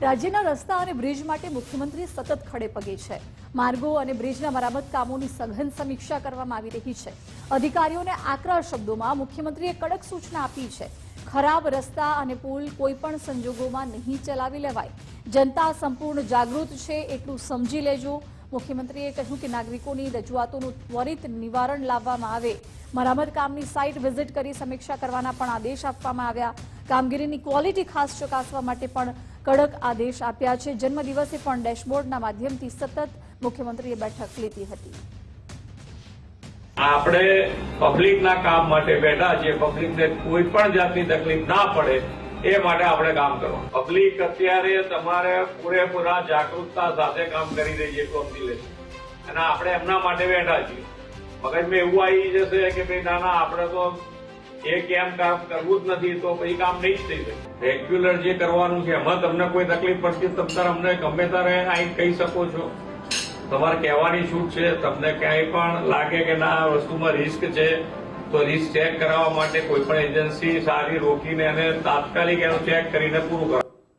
રાજ્યના રસ્તા અને બ્રિજ માટે મુખ્યમંત્રી સતત ખડે પગે છે. માર્ગો અને બ્રિજના મરામત કામોની સઘન સમીક્ષા કરવામાં આવી રહી છે. અધિકારીઓને આકરા શબ્દોમાં મુખ્યમંત્રીએ કડક સૂચના આપી છે. ખરાબ રસ્તા અને પુલ કોઈપણ સંજોગોમાં નહીં ચલાવી લેવાય. જનતા સંપૂર્ણ જાગૃત છે એટલું સમજી લેજો. મુખ્યમંત્રીએ કહ્યું કે નાગરિકોની રજૂઆતોનું ત્વરિત નિવારણ લાવવામાં આવે. મરામત કામની સાઇટ વિઝિટ કરી સમીક્ષા કરવાના પણ આદેશ આપવામાં આવ્યા. કામગીરીની ક્વોલિટી ખાસ ચકાસવા માટે પણ કડક આદેશ આપ્યા છે. જન્મદિવસે પણ ડેશબોર્ડના માધ્યમથી સતત મુખ્યમંત્રીએ બેઠક લીધી હતી. આપણે પબ્લિકના કામ માટે બેઠા છીએ. પબ્લિકને કોઈ પણ જાતની તકલીફ ના પડે એ માટે આપણે કામ કરવાનું પબ્લિક અત્યારે તમારે પૂરેપૂરા જાગૃતતા સાથે કામ કરી રહી છે, એટલું સમજી લેશે અને આપણે એમના માટે બેઠા છીએ. મગજમાં એવું આવી જશે કે ભાઈ, ના ના, આપણે તો એ કેમ કામ કરવું જ નથી, તો પછી કામ નહીં જ થઈ શકે રેગ્યુલર જે કરવાનું છે, એમાં તમને કોઈ તકલીફ પડતી તમ અમને ગમે ત્યારે અહીં કહી શકો છો. તમારે કહેવાની છૂટ છે, તમને ક્યાંય પણ લાગે કે ના, આ વસ્તુમાં રિસ્ક છે, તો રિસ્ક ચેક કરાવવા માટે કોઈ પણ એજન્સી સારી રોકીને એને તાત્કાલિક એનું ચેક કરીને પૂરું કરો